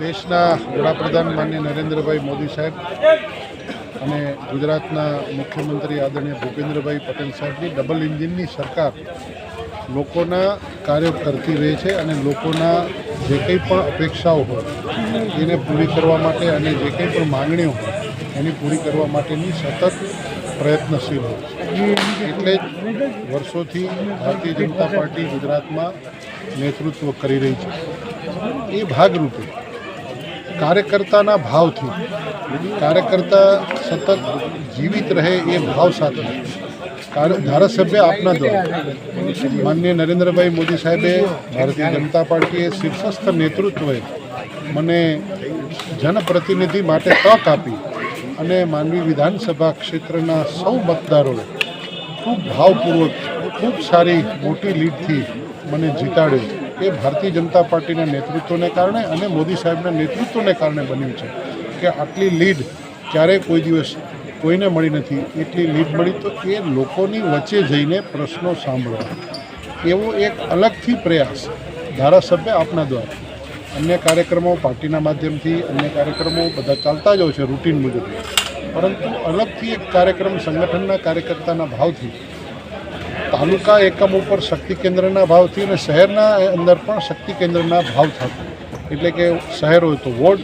દેશના વડાપ્રધાન માન્ય નરેન્દ્રભાઈ મોદી સાહેબ અને ગુજરાતના મુખ્યમંત્રી આદરણીય ભૂપેન્દ્રભાઈ પટેલ સાહેબની ડબલ એન્જિનની સરકાર લોકોના કાર્યો કરતી રહે છે અને લોકોના જે કંઈ પણ અપેક્ષાઓ હોય, એને પૂરી કરવા માટે અને જે કંઈ પણ માંગણીઓ હોય, એની પૂરી કરવા માટેની સતત પ્રયત્નશીલ હોય એટલે જ વર્ષોથી ભારતીય જનતા પાર્ટી ગુજરાતમાં નેતૃત્વ કરી રહી છે. એ ભાગરૂપે કાર્યકર્તાના ભાવથી. કાર્યકર્તા સતત જીવિત રહે એ ભાવ સાથે. ધારાસભ્ય આપના દ્વારા. માનનીય નરેન્દ્રભાઈ મોદી સાહેબે ભારતીય જનતા પાર્ટીએ શીર્ષસ્થ નેતૃત્વએ મને જનપ્રતિનિધિ માટે તક આપી અને માનવી વિધાનસભા ક્ષેત્રના સૌ મતદારોએ ખૂબ ભાવપૂર્વક, ખૂબ સારી મોટી લીડથી મને જીતાડ્યો. એ ભારતીય જનતા પાર્ટીના નેતૃત્વને કારણે અને મોદી સાહેબના નેતૃત્વને કારણે બન્યું છે કે આટલી લીડ ક્યારેય કોઈ દિવસ કોઈને મળી નથી. એટલી લીડ મળી તો એ લોકોની વચ્ચે જઈને પ્રશ્નો સાંભળવા. એવો એક અલગથી પ્રયાસ ધારાસભ્ય આપના દ્વારા અન્ય કાર્યક્રમો પાર્ટીના માધ્યમથી, અન્ય કાર્યક્રમો બધા ચાલતા જ હોય છે, રૂટીન મુજબ. પરંતુ અલગથી એક કાર્યક્રમ સંગઠનના કાર્યકર્તાના ભાવથી તાલુકા એકમ ઉપર શક્તિ કેન્દ્રના ભાવથી અને શહેરના અંદર પણ શક્તિ કેન્દ્રના ભાવ થતો. એટલે કે શહેર હોય તો વોર્ડ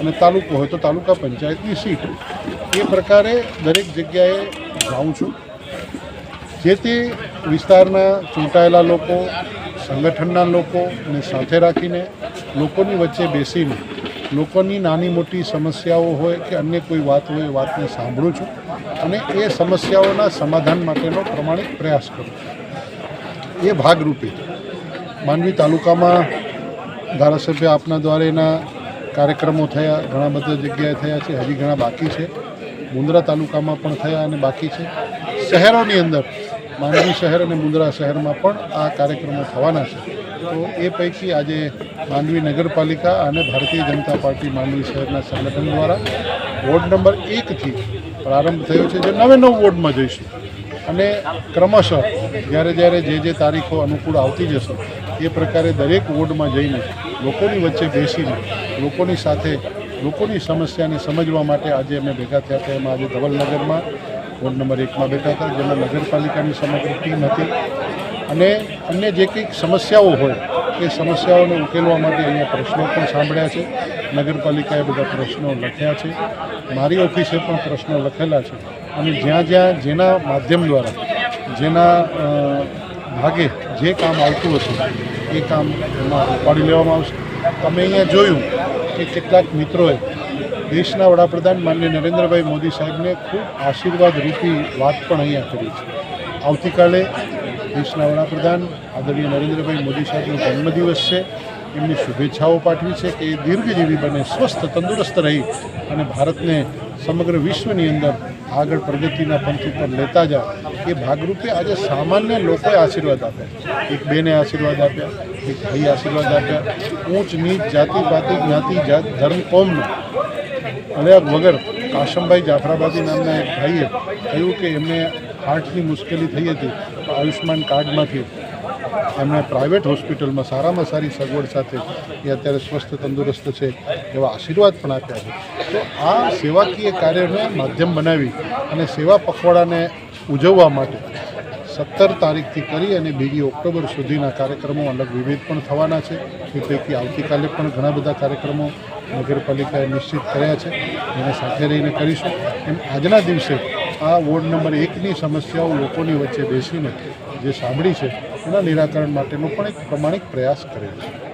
અને તાલુકો હોય તો તાલુકા પંચાયતની સીટ. એ પ્રકારે દરેક જગ્યાએ જાઉં છું. જે તે વિસ્તારના ચૂંટાયેલા લોકો, સંગઠનના લોકોને સાથે રાખીને લોકોની વચ્ચે બેસીને લોકોની નાની મોટી સમસ્યાઓ હોય કે અન્ય કોઈ વાત હોય વાતને સાંભળું છું. અને એ સમસ્યાઓના સમાધાન માટેનો પ્રમાણિક પ્રયાસ કરું એ ભાગરૂપે માંડવી તાલુકામાં ધારાસભ્ય આપના દ્વારા એના કાર્યક્રમો થયા, ઘણા બધા જગ્યાએ થયા છે, હજી ઘણા બાકી છે. મુંદ્રા તાલુકામાં પણ થયા અને બાકી છે. શહેરોની અંદર માંડવી શહેર અને મુંદ્રા શહેરમાં પણ આ કાર્યક્રમો થવાના છે. તો એ પૈકી આજે માંડવી નગરપાલિકા અને ભારતીય જનતા પાર્ટી માંડવી શહેરના સંગઠન દ્વારા વોર્ડ નંબર એકથી પ્રારંભ થયો છે. જે નવે નવ વોર્ડમાં જઈશું. અને ક્રમશઃ જ્યારે જ્યારે જે જે તારીખો અનુકૂળ આવતી જશે, એ પ્રકારે દરેક વોર્ડમાં જઈને લોકોની વચ્ચે બેસીને લોકોની સાથે લોકોની સમસ્યાને સમજવા માટે આજે અમે ભેગા થયા હતા. એમાં આજે ધવલનગરમાં વોર્ડ નંબર એકમાં બેઠા હતા, જેમાં નગરપાલિકાની સમગ્ર ટીમ હતી. અને અન્ય જે કંઈક સમસ્યાઓ હોય એ સમસ્યાઓને ઉકેલવા માટે અહીંયા પ્રશ્નો પણ સાંભળ્યા છે. નગરપાલિકાએ બધા પ્રશ્નો લખ્યા છે. મારી ઓફિસે પણ પ્રશ્નો લખેલા છે. અને જ્યાં જ્યાં જેના માધ્યમ દ્વારા, જેના ભાગે જે કામ આવતું હતું એ કામ એમાં ઉપાડી લેવામાં આવશે. અમે અહીંયા જોયું કે કેટલાક મિત્રોએ દેશના વડાપ્રધાન માન્ય નરેન્દ્રભાઈ મોદી સાહેબને ખૂબ આશીર્વાદ રૂપી વાત પણ અહીંયા કરી છે. આવતીકાલે દેશના વડાપ્રધાન, આદરણીય નરેન્દ્રભાઈ મોદી સાહેબનો જન્મદિવસ છે. એમની શુભેચ્છાઓ પાઠવી છે કે એ દીર્ઘજીવી બને, સ્વસ્થ, તંદુરસ્ત રહી અને ભારતને સમગ્ર વિશ્વની અંદર આગળ પ્રગતિના પંથ ઉપર લેતા જાઓ એ ભાગરૂપે આજે સામાન્ય લોકોએ આશીર્વાદ આપ્યા. એક બેને આશીર્વાદ આપ્યા, એક ભાઈ આશીર્વાદ આપ્યા. ઊંચ, નીચ, જાતિ, પાતિ, જ્ઞાતિ, જાત, ધર્મ કોમનો અલગ વગર કાશમભાઈ જાફરાબાદી નામના એક ભાઈએ કહ્યું કે એમને હાર્ટની મુશ્કેલી થઈ હતી તો આયુષ્માન કાર્ડમાંથી એમને પ્રાઇવેટ હોસ્પિટલમાં સારામાં સારી સગવડ સાથે એ અત્યારે સ્વસ્થ, તંદુરસ્ત છે એવા આશીર્વાદ પણ આપ્યા છે. તો આ સેવાકીય કાર્યને માધ્યમ બનાવી અને સેવા પખવાડાને ઉજવવા માટે સત્તર તારીખથી કરી અને બીજી ઓક્ટોબર સુધીના કાર્યક્રમો અલગ વિવિધ પણ થવાના છે. એ પૈકી આવતીકાલે પણ ઘણા બધા કાર્યક્રમો નગરપાલિકાએ નિશ્ચિત કર્યા છે. એને સાથે રહીને કરીશું. એમ આજના દિવસે આ વોર્ડ નંબર એકની સમસ્યાઓ લોકોની વચ્ચે બેસીને જે સાંભળી છે, એના નિરાકરણ માટેનો પણ એક પ્રમાણિક પ્રયાસ કરે છે.